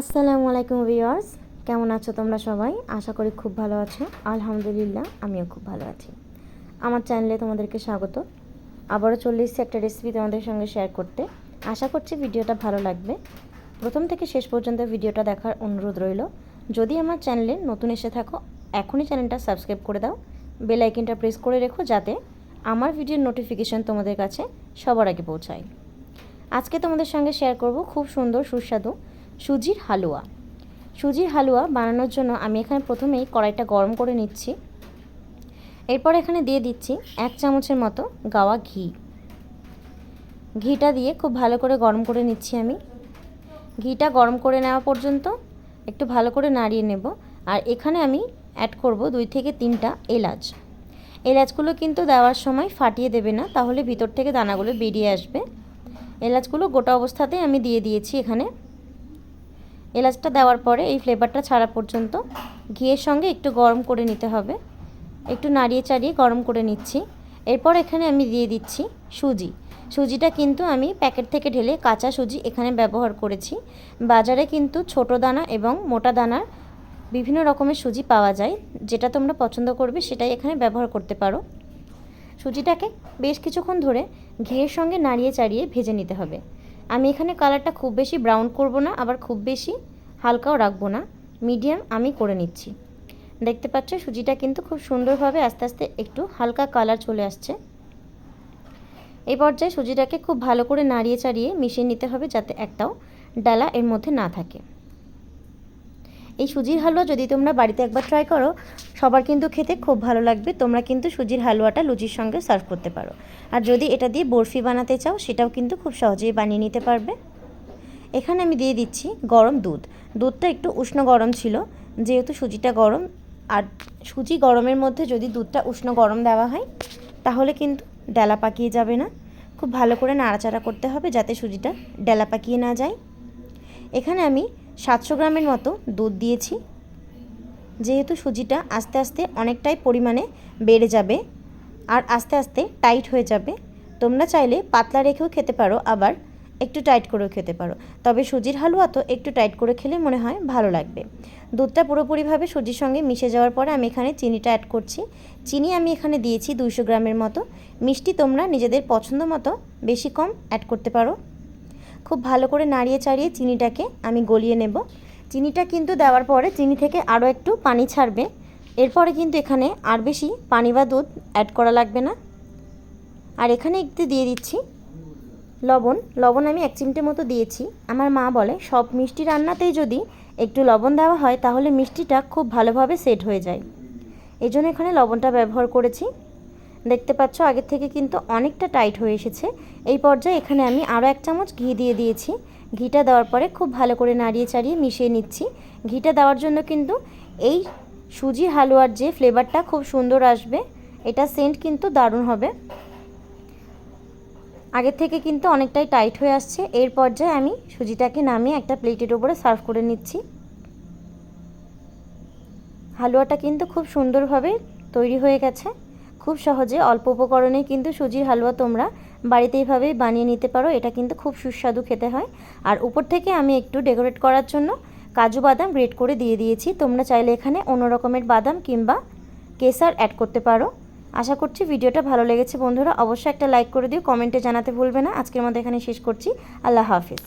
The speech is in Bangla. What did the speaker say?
আসসালামু আলাইকুম ভিউয়ার্স, কেমন আছো তোমরা সবাই? আশা করি খুব ভালো আছো। আলহামদুলিল্লাহ, আমিও খুব ভালো আছি। আমার চ্যানেলে তোমাদেরকে স্বাগত। আবারও চলে এসেছি একটা রেসিপি তোমাদের সঙ্গে শেয়ার করতে। আশা করছি ভিডিওটা ভালো লাগবে। প্রথম থেকে শেষ পর্যন্ত ভিডিওটা দেখার অনুরোধ রইল। যদি আমার চ্যানেলে নতুন এসে থাকো, এখনই চ্যানেলটা সাবস্ক্রাইব করে দাও। বেল প্রেস করে রেখো যাতে আমার ভিডিওর নোটিফিকেশান তোমাদের কাছে সবার আগে পৌঁছায়। আজকে তোমাদের সঙ্গে শেয়ার করব খুব সুন্দর, সুস্বাদু সুজির হালুয়া। সুজির হালুয়া বানানোর জন্য আমি এখানে প্রথমেই কড়াইটা গরম করে নিচ্ছি। এরপর এখানে দিয়ে দিচ্ছি এক চামচের মতো গাওয়া ঘি। ঘিটা দিয়ে খুব ভালো করে গরম করে নিচ্ছি আমি। ঘিটা গরম করে নেওয়া পর্যন্ত একটু ভালো করে নাড়িয়ে নেব। আর এখানে আমি অ্যাড করব দুই থেকে তিনটা এলাচ। এলাচগুলো কিন্তু দেওয়ার সময় ফাটিয়ে দেবে না, তাহলে ভিতর থেকে দানাগুলো বেরিয়ে আসবে। এলাচগুলো গোটা অবস্থাতেই আমি দিয়ে দিয়েছি এখানে এলাচটা দেওয়ার পরে এই ফ্লেভারটা ছাড়া পর্যন্ত ঘিয়ের সঙ্গে একটু গরম করে নিতে হবে। একটু নাড়িয়ে চাড়িয়ে গরম করে নিচ্ছি। এরপর এখানে আমি দিয়ে দিচ্ছি সুজি। সুজিটা কিন্তু আমি প্যাকেট থেকে ঢেলে কাঁচা সুজি এখানে ব্যবহার করেছি। বাজারে কিন্তু ছোট দানা এবং মোটা দানার বিভিন্ন রকমের সুজি পাওয়া যায়। যেটা তোমরা পছন্দ করবে সেটাই এখানে ব্যবহার করতে পারো। সুজিটাকে বেশ কিছুক্ষণ ধরে ঘিয়ের সঙ্গে নাড়িয়ে চাড়িয়ে ভেজে নিতে হবে। আমি এখানে কালারটা খুব বেশি ব্রাউন করব না, আবার খুব বেশি হালকাও রাখব না, মিডিয়াম আমি করে নিচ্ছি। দেখতে পাচ্ছ, সুজিটা কিন্তু খুব সুন্দরভাবে আস্তে আস্তে একটু হালকা কালার চলে আসছে। এই পর্যায়ে সুজিটাকে খুব ভালো করে নাড়িয়ে চাড়িয়ে মিশিয়ে নিতে হবে যাতে একটাও ডালা এর মধ্যে না থাকে। এই সুজির হালুয়া যদি তোমরা বাড়িতে একবার ট্রাই করো, সবার কিন্তু খেতে খুব ভালো লাগবে। তোমরা কিন্তু সুজির হালুয়াটা লুচির সঙ্গে সার্ভ করতে পারো। আর যদি এটা দিয়ে বরফি বানাতে চাও, সেটাও কিন্তু খুব সহজেই বানিয়ে নিতে পারবে। এখানে আমি দিয়ে দিচ্ছি গরম দুধ। দুধটা একটু উষ্ণ গরম ছিল, যেহেতু সুজিটা গরম। আর সুজি গরমের মধ্যে যদি দুধটা উষ্ণ গরম দেওয়া হয়, তাহলে কিন্তু ডেলা পাকিয়ে যাবে না। খুব ভালো করে নাড়াচাড়া করতে হবে যাতে সুজিটা ডেলা পাকিয়ে না যায়। এখানে আমি সাতশো গ্রামের মতো দুধ দিয়েছি। যেহেতু সুজিটা আস্তে আস্তে অনেকটাই পরিমাণে বেড়ে যাবে আর আস্তে আস্তে টাইট হয়ে যাবে, তোমরা চাইলে পাতলা রেখেও খেতে পারো, আবার একটু টাইট করেও খেতে পারো। তবে সুজির হালুয়া তো একটু টাইট করে খেলে মনে হয় ভালো লাগবে। দুধটা পুরোপুরিভাবে সুজির সঙ্গে মিশে যাওয়ার পরে আমি এখানে চিনিটা অ্যাড করছি। চিনি আমি এখানে দিয়েছি দুইশো গ্রামের মতো। মিষ্টি তোমরা নিজেদের পছন্দ মতো বেশি কম অ্যাড করতে পারো। খুব ভালো করে নাড়িয়ে চাড়িয়ে চিনিটাকে আমি গলিয়ে নেব। চিনিটা কিন্তু দেওয়ার পরে চিনি থেকে আরও একটু পানি ছাড়বে। এরপরে কিন্তু এখানে আর বেশি পানি বা দুধ অ্যাড করা লাগবে না। আর এখানে একটু দিয়ে দিচ্ছি। লবণ লবণ আমি এক চিমটে মতো দিয়েছি। আমার মা বলে, সব মিষ্টি রান্নাতেই যদি একটু লবণ দেওয়া হয়, তাহলে মিষ্টিটা খুব ভালোভাবে সেট হয়ে যায়। এই জন্য এখানে লবণটা ব্যবহার করেছি। দেখতে পাচ্ছ, আগের থেকে কিন্তু অনেকটা টাইট হয়ে এসেছে। এই পর্যায়ে এখানে আমি আরও এক চামচ ঘি দিয়ে দিয়েছি। ঘিটা দেওয়ার পরে খুব ভালো করে নাড়িয়ে চাড়িয়ে মিশিয়ে নিচ্ছি। ঘিটা দেওয়ার জন্য কিন্তু এই সুজি হালুয়ার যে ফ্লেভারটা খুব সুন্দর আসবে, এটা সেন্ট কিন্তু দারুণ হবে। আগের থেকে কিন্তু অনেকটাই টাইট হয়ে আসছে। এর পর্যায়ে আমি সুজিটাকে নামিয়ে একটা প্লেটের ওপরে সার্ভ করে নিচ্ছি। হালুয়াটা কিন্তু খুব সুন্দরভাবে তৈরি হয়ে গেছে। খুব সহজে অল্প উপকরণে কিন্তু সুজির হালুয়া তোমরা বাড়িতে এইভাবেই বানিয়ে নিতে পারো। এটা কিন্তু খুব সুস্বাদু খেতে হয়। আর উপর থেকে আমি একটু ডেকোরেট করার জন্য কাজু বাদাম গ্রেট করে দিয়ে দিয়েছি। তোমরা চাইলে এখানে অন্য রকমের বাদাম কিংবা কেসার অ্যাড করতে পারো। আশা করছি ভিডিওটা ভালো লেগেছে বন্ধুরা। অবশ্যই একটা লাইক করে দিও, কমেন্টে জানাতে ভুলবে না। আজকের মধ্যে এখানে শেষ করছি। আল্লাহ হাফিজ।